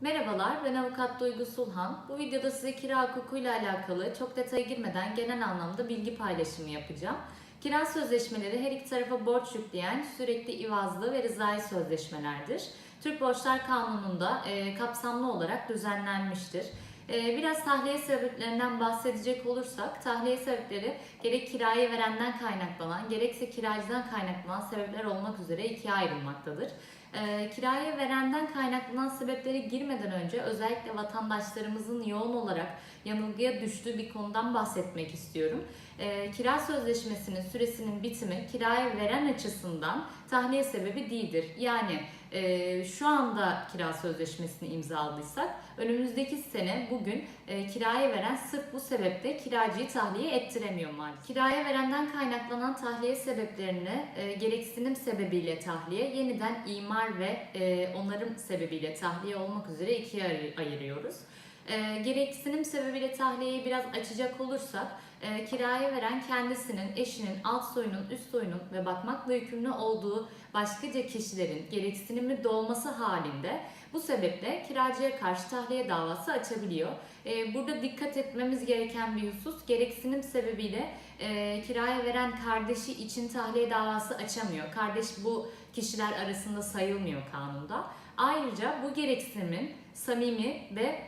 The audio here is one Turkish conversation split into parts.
Merhabalar, ben avukat Duygu Sulhan. Bu videoda size kira hukukuyla alakalı çok detaya girmeden genel anlamda bilgi paylaşımı yapacağım. Kira sözleşmeleri her iki tarafa borç yükleyen sürekli ivazlı ve rızai sözleşmelerdir. Türk Borçlar Kanunu'nda e, kapsamlı olarak düzenlenmiştir. E, biraz tahliye sebeplerinden bahsedecek olursak, tahliye sebepleri gerek kiraya verenden kaynaklanan, gerekse kiracıdan kaynaklanan sebepler olmak üzere ikiye ayrılmaktadır. E, kiraya verenden kaynaklanan sebeplere girmeden önce özellikle vatandaşlarımızın yoğun olarak yanılgıya düştüğü bir konudan bahsetmek istiyorum. E, kira sözleşmesinin süresinin bitimi kiraya veren açısından tahliye sebebi değildir. Yani e, şu anda kira sözleşmesini imzaladıysak önümüzdeki sene bugün e, kiraya veren sırf bu sebeple kiracıyı tahliye ettiremiyor maalesef. Kiraya verenden kaynaklanan tahliye sebeplerini e, gereksinim sebebiyle tahliye, yeniden imar ve e, onarım sebebiyle tahliye olmak üzere ikiye ayır- ayırıyoruz. E, gereksinim sebebiyle tahliyeyi biraz açacak olursak, e, kiraya veren kendisinin, eşinin, alt soyunun, üst soyunun ve bakmakla yükümlü olduğu başkaca kişilerin gereksinimi doğması halinde bu sebeple kiracıya karşı tahliye davası açabiliyor. E, burada dikkat etmemiz gereken bir husus gereksinim sebebiyle e, kiraya veren kardeşi için tahliye davası açamıyor. Kardeş bu kişiler arasında sayılmıyor kanunda. Ayrıca bu gereksinimin samimi ve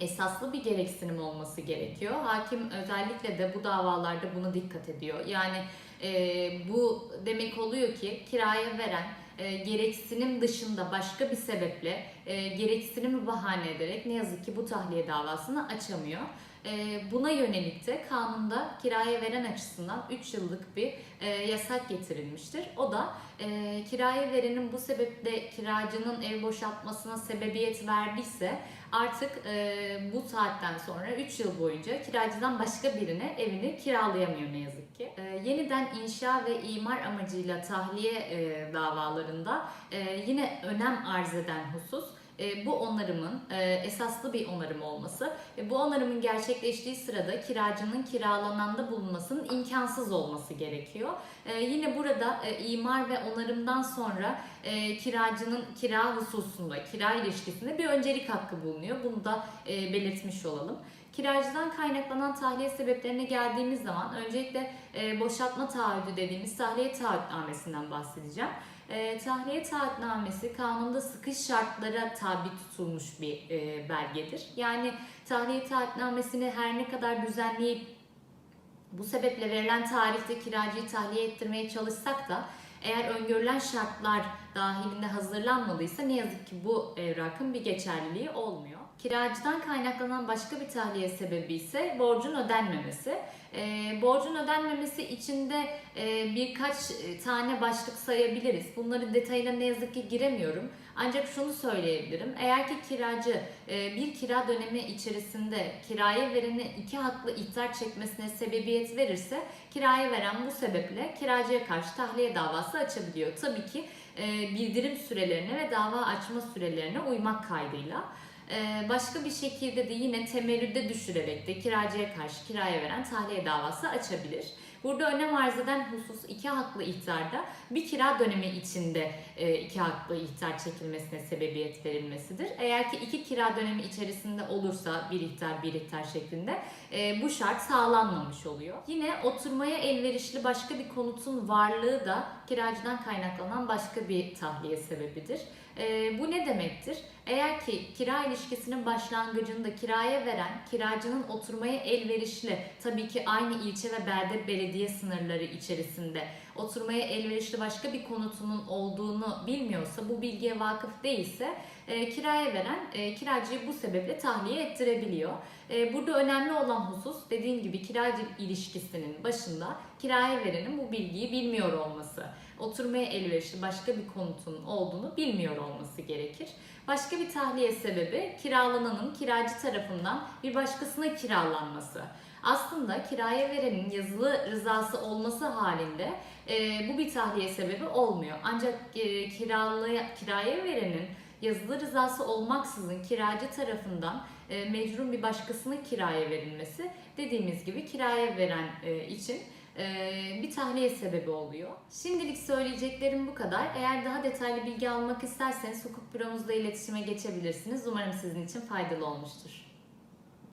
esaslı bir gereksinim olması gerekiyor. Hakim özellikle de bu davalarda buna dikkat ediyor. Yani e, bu demek oluyor ki kiraya veren e, gereksinim dışında başka bir sebeple e, gereksinimi bahane ederek ne yazık ki bu tahliye davasını açamıyor. E, buna yönelik de kanunda kiraya veren açısından 3 yıllık bir e, yasak getirilmiştir. O da e, kiraya verenin bu sebeple kiracının ev boşaltmasına sebebiyet verdiyse artık e, bu saatten sonra 3 yıl boyunca kiracıdan başka birine evini kiralayamıyor ne yazık ki. Yeniden inşa ve imar amacıyla tahliye davalarında yine önem arz eden husus e, bu onarımın e, esaslı bir onarım olması ve bu onarımın gerçekleştiği sırada kiracının kiralananda bulunmasının imkansız olması gerekiyor. E, yine burada e, imar ve onarımdan sonra e, kiracının kira hususunda, kira ilişkisinde bir öncelik hakkı bulunuyor. Bunu da e, belirtmiş olalım. Kiracıdan kaynaklanan tahliye sebeplerine geldiğimiz zaman öncelikle e, boşaltma taahhüdü dediğimiz tahliye taahhütnamesinden bahsedeceğim. E, tahliye taahhütnamesi kanunda sıkış şartlara tabi tutulmuş bir e, belgedir. Yani tahliye taahhütnamesini her ne kadar düzenleyip bu sebeple verilen tarihte kiracıyı tahliye ettirmeye çalışsak da eğer öngörülen şartlar dahilinde hazırlanmadıysa ne yazık ki bu evrakın bir geçerliliği olmuyor. Kiracıdan kaynaklanan başka bir tahliye sebebi ise borcun ödenmemesi. E, borcun ödenmemesi içinde e, birkaç e, tane başlık sayabiliriz. Bunları detayına ne yazık ki giremiyorum. Ancak şunu söyleyebilirim. Eğer ki kiracı e, bir kira dönemi içerisinde kiraya vereni iki haklı ihtar çekmesine sebebiyet verirse kiraya veren bu sebeple kiracıya karşı tahliye davası açabiliyor. Tabii ki bildirim sürelerine ve dava açma sürelerine uymak kaydıyla. Ee, başka bir şekilde de yine temerrüde düşürerek de kiracıya karşı kiraya veren tahliye davası açabilir. Burada önem arz eden husus iki haklı ihtarda bir kira dönemi içinde e, iki haklı ihtar çekilmesine sebebiyet verilmesidir. Eğer ki iki kira dönemi içerisinde olursa bir ihtar bir ihtar şeklinde e, bu şart sağlanmamış oluyor. Yine oturmaya elverişli başka bir konutun varlığı da kiracıdan kaynaklanan başka bir tahliye sebebidir. E, bu ne demektir? Eğer ki kira ilişkisinin başlangıcında kiraya veren kiracının oturmaya elverişli tabii ki aynı ilçe ve belde belediye sınırları içerisinde oturmaya elverişli başka bir konutunun olduğunu bilmiyorsa, bu bilgiye vakıf değilse e, kiraya veren e, kiracıyı bu sebeple tahliye ettirebiliyor. E, burada önemli olan husus dediğim gibi kiracı ilişkisinin başında kiraya verenin bu bilgiyi bilmiyor olması. Oturmaya elverişli başka bir konutun olduğunu bilmiyor olması gerekir. Başka bir tahliye sebebi kiralananın kiracı tarafından bir başkasına kiralanması. Aslında kiraya verenin yazılı rızası olması halinde e, bu bir tahliye sebebi olmuyor. Ancak e, kiralaya, kiraya verenin yazılı rızası olmaksızın kiracı tarafından e, mecrun bir başkasına kiraya verilmesi dediğimiz gibi kiraya veren e, için e, bir tahliye sebebi oluyor. Şimdilik söyleyeceklerim bu kadar. Eğer daha detaylı bilgi almak isterseniz hukuk büromuzla iletişime geçebilirsiniz. Umarım sizin için faydalı olmuştur.